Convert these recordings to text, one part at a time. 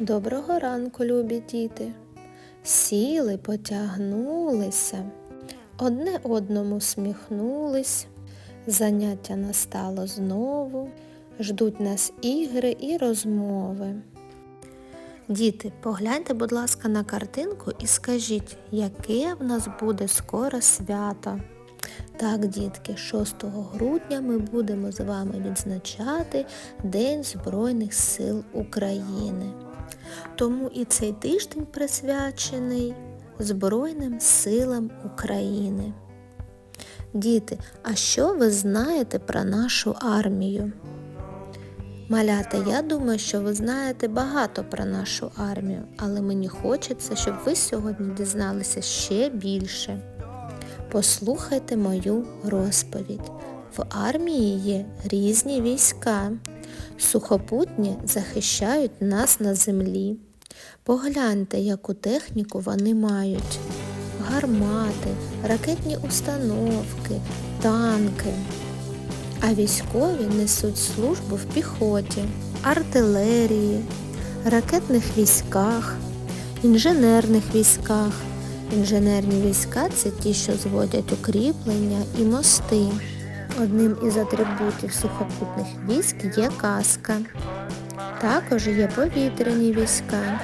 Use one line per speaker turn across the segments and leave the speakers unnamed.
Доброго ранку, любі діти. Сіли, потягнулися, одне одному сміхнулись, заняття настало знову, ждуть нас ігри і розмови. Діти, погляньте, будь ласка, на картинку і скажіть, яке в нас буде скоро свято. Так, дітки, 6 грудня ми будемо з вами відзначати День Збройних сил України. Тому і цей тиждень присвячений Збройним силам України. Діти, а що ви знаєте про нашу армію? Малята, я думаю, що ви знаєте багато про нашу армію, але мені хочеться, щоб ви сьогодні дізналися ще більше. Послухайте мою розповідь. В армії є різні війська. Сухопутні захищають нас на землі. Погляньте, яку техніку вони мають. Гармати, ракетні установки, танки. А військові несуть службу в піхоті, артилерії, ракетних військах, інженерних військах. Інженерні війська це ті, що зводять укріплення і мости. Одним із атрибутів сухопутних військ є каска. Також є повітряні війська.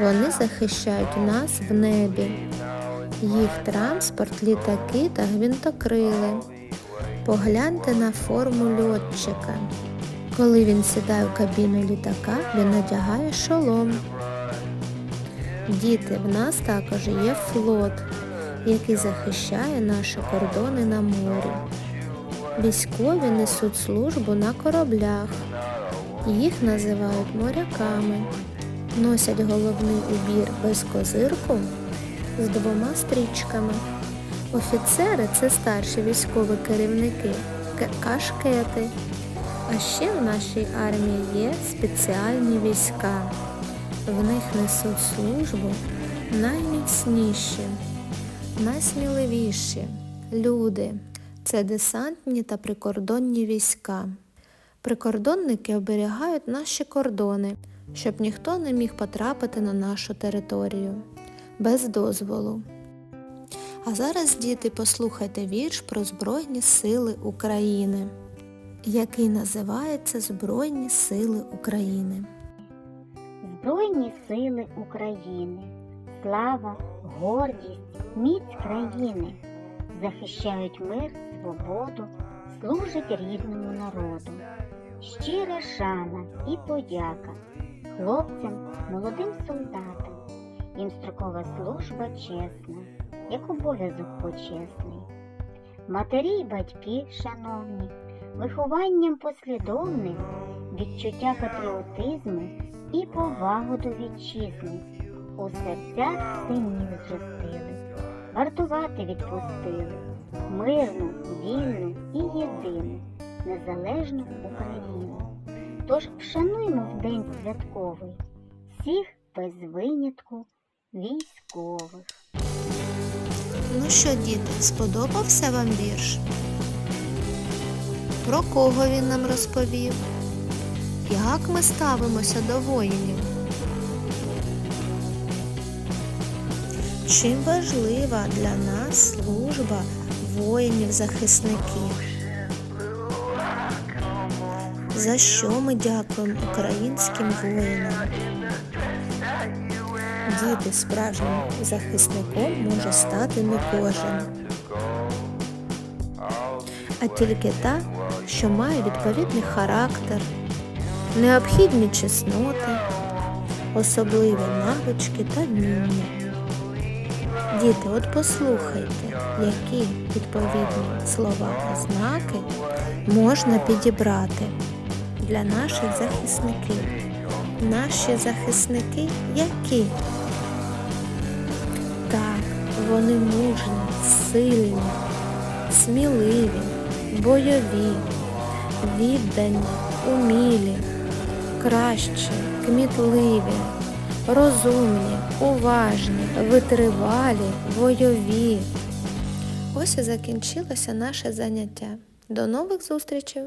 Вони захищають нас в небі. Їх транспорт, літаки та гвинтокрили. Погляньте на форму льотчика. Коли він сідає в кабіну літака, він надягає шолом. Діти, в нас також є флот, який захищає наші кордони на морі. Військові несуть службу на кораблях. Їх називають моряками. Носять головний убір без козирку з двома стрічками. Офіцери це старші військові керівники, кашкети. А ще в нашій армії є спеціальні війська. В них несуть службу найміцніші, найсміливіші люди. Це десантні та прикордонні війська. Прикордонники оберігають наші кордони, щоб ніхто не міг потрапити на нашу територію без дозволу. А зараз, діти, послухайте вірш про Збройні Сили України, який називається Збройні Сили України.
Збройні сили України, слава, гордість, міць країни захищають мир, свободу, служать рідному народу. Щира шана і подяка хлопцям, молодим солдатам. Їм строкова служба чесна, як обов'язок почесний. Матері й батьки, шановні, вихованням послідовним, відчуття патріотизму і повагу до вітчизни у серцях синів зростили, вартувати відпустили мирну, вільну і єдину, незалежну Україну. Тож вшануймо в день святковий всіх без винятку військових.
Ну що, діти, сподобався вам вірш? Про кого він нам розповів? Як ми ставимося до воїнів? Чим важлива для нас служба воїнів-захисників? За що ми дякуємо українським воїнам? Діти справжнім захисником може стати не кожен, а тільки та, що має відповідний характер, необхідні чесноти, особливі навички та вміння. Діти, от послухайте, які відповідні слова та знаки можна підібрати для наших захисників. Наші захисники які? Так, вони мужні, сильні, сміливі, бойові, віддані, умілі, кращі, кмітливі, розумні, уважні, витривалі, бойові. Ось і закінчилося наше заняття. До нових зустрічей!